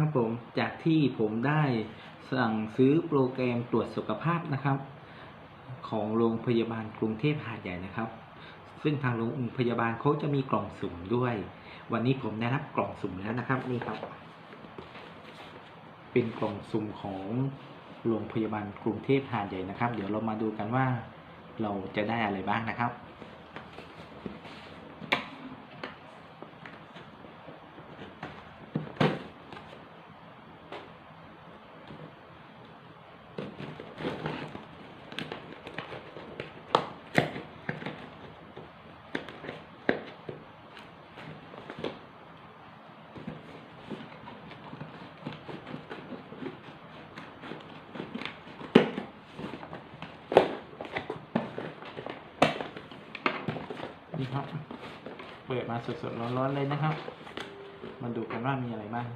ครับผมจากที่ผมได้สั่งซื้อโปรแกรมตรวจสุขภาพนะครับ ของโรงพยาบาลกรุงเทพหาดใหญ่นะครับ ซึ่งทางโรงพยาบาลเขาจะมีกล่องสุ่มด้วย วันนี้ผมได้รับกล่องสุ่มแล้วนะครับนี่ครับ เป็นกล่องสุ่มของโรงพยาบาลกรุงเทพหาดใหญ่นะครับ เดี๋ยวเรามาดูกันว่าเราจะได้อะไรบ้างนะครับ นี่ครับ เปิดมาสดๆร้อนๆเลยนะครับ มาดูกันว่ามีอะไรบ้าง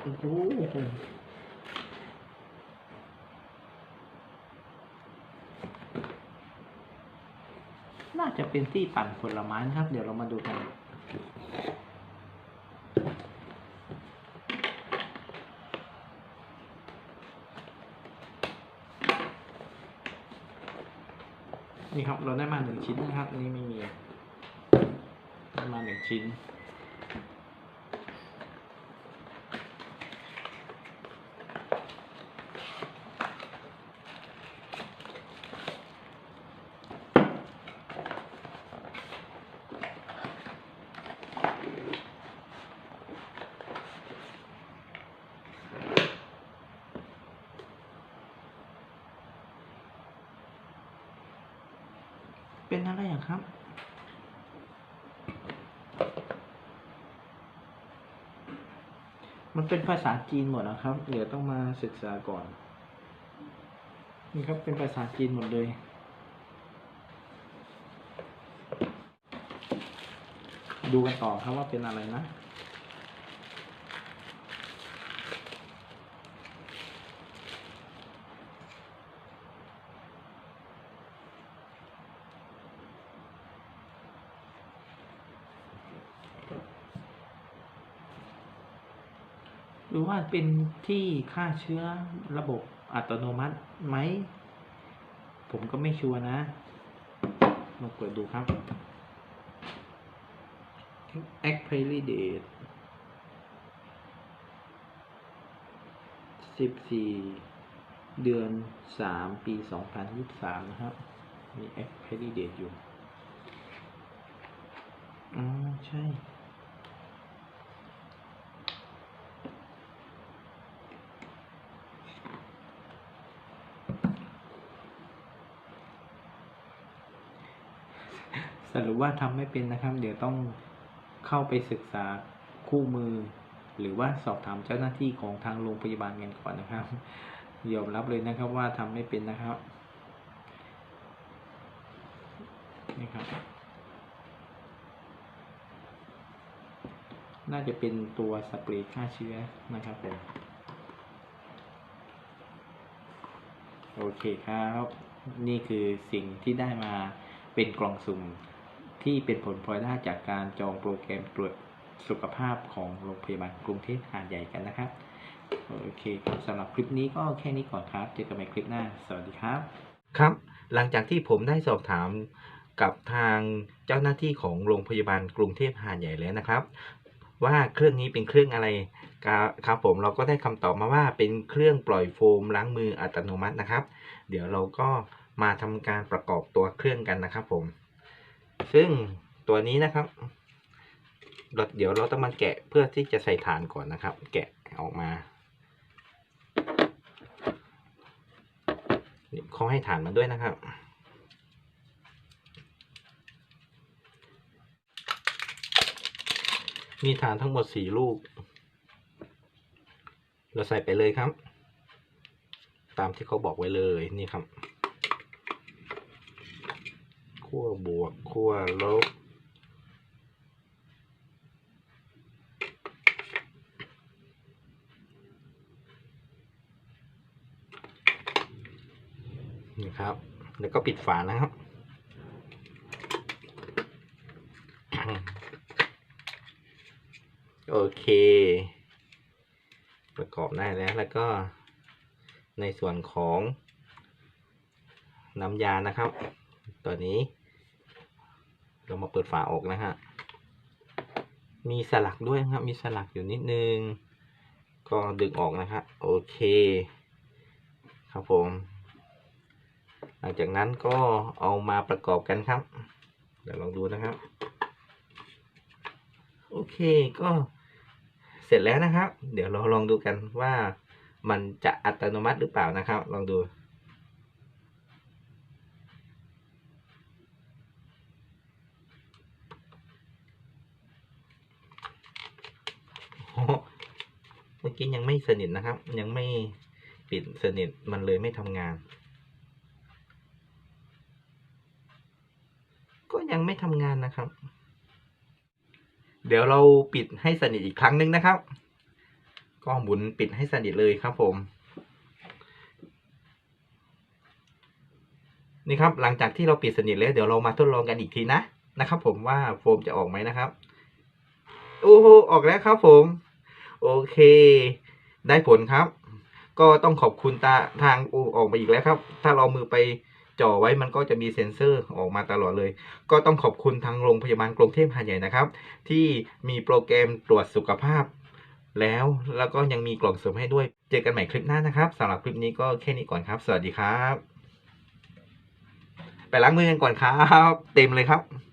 โอ้โหน่าจะเป็นที่ปั่นผลไม้ครับ เดี๋ยวเรามาดูกัน นี่ครับเราได้มาหนึ่งชิ้นนะครับ นี่ไม่มีได้มาหนึ่งชิ้น เป็นอะไรอย่างครับ มันเป็นภาษาจีนหมดนะครับ เดี๋ยวต้องมาศึกษาก่อน นี่ครับเป็นภาษาจีนหมดเลยดูกันต่อครับว่าเป็นอะไรนะ รือว่าเป็นที่ฆ่าเชื้อระบบอัตโนมัติไหม ผมก็ไม่ชัวร์นะลองเปิดดูครับ expiry date สิบสี่เดือนสามปีสองพันยี่สิบสามนะครับ มี expiry date อยู่ อ๋อ ใช่ ส รุปว่าทำไม่เป็นนะครับ เดี๋ยวต้องเข้าไปศึกษาคู่มือ หรือว่าสอบถามเจ้าหน้าที่ของทางโรงพยาบาลกันก่อนนะครับยอมรับเลยนะครับว่าทำไม่เป็นนะครับนี่ครับ น่าจะเป็นตัวสเปรย์ฆ่าเชื้อนะครับผมโอเคครับ นี่คือสิ่งที่ได้มาเป็นกล่องสุ่ม ที่เป็นผลพลอยได้จากการจองโปรแกรมตรวจสุขภาพของโรงพยาบาลกรุงเทพหาดใหญ่กันนะครับ โอเคครับสำหรับคลิปนี้ก็แค่นี้ก่อนครับ เจอกันใหม่คลิปหน้า สวัสดีครับ ครับ หลังจากที่ผมได้สอบถามกับทางเจ้าหน้าที่ของโรงพยาบาลกรุงเทพหาดใหญ่แล้วนะครับ ว่าเครื่องนี้เป็นเครื่องอะไรครับครับผมเราก็ได้คำตอบมาว่าเป็นเครื่องปล่อยโฟมล้างมืออัตโนมัตินะครับ เดี๋ยวเราก็มาทำการประกอบตัวเครื่องกันนะครับผม ซึ่งตัวนี้นะครับเราเดี๋ยวเราต้องมาแกะเพื่อที่จะใส่ฐานก่อนนะครับ แกะออกมาเขาให้ฐานมาด้วยนะครับ มีฐานทั้งหมดสี่ลูก เราใส่ไปเลยครับ ตามที่เขาบอกไว้เลยนี่ครับ ขั้วบวกขั้วลบนี่ครับ แล้วก็ปิดฝานะครับโอเค ประกอบได้แล้วแล้วก็ในส่วนของน้ำยานะครับ ตัวนี้ เรามาเปิดฝาออกนะฮะ มีสลักด้วยครับ มีสลักอยู่นิดนึง ก็ดึงออกนะครับโอเค ครับผม หลังจากนั้นก็เอามาประกอบกันครับ เดี๋ยวลองดูนะครับ โอเคก็เสร็จแล้วนะครับ เดี๋ยวเราลองดูกันว่ามันจะอัตโนมัติหรือเปล่านะครับ ลองดู โอ้โหเมื่อ กี้ยังไม่สนิทนะครับ ยังไม่ปิดสนิทมันเลยไม่ทำงาน ก็ยังไม่ทำงานนะครับ เดี๋ยวเราปิดให้สนิทอีกครั้งหนึ่งนะครับ ก็หมุนปิดให้สนิทเลยครับผม นี่ครับหลังจากที่เราปิดสนิทแล้วเดี๋ยวเรามาทดลองกันอีกทีนะนะครับ ผมว่าโฟมจะออกไหมนะครับ โอ้โหออกแล้วครับผม โอเค ได้ผลครับ ก็ต้องขอบคุณตาทางอูออกมาอีกแล้วครับ ถ้าเรามือไปจ่อไว้มันก็จะมีเซ็นเซอร์ออกมาตลอดเลย ก็ต้องขอบคุณทางโรงพยาบาลกรุงเทพหาดใหญ่นะครับ ที่มีโปรแกรมตรวจสุขภาพ แล้วแล้วก็ยังมีกล่องเสริมให้ด้วย เจอกันใหม่คลิปหน้านะครับสำหรับคลิปนี้ก็แค่นี้ก่อนครับ สวัสดีครับ ไปล้างมือกันก่อนครับ เต็มเลยครับ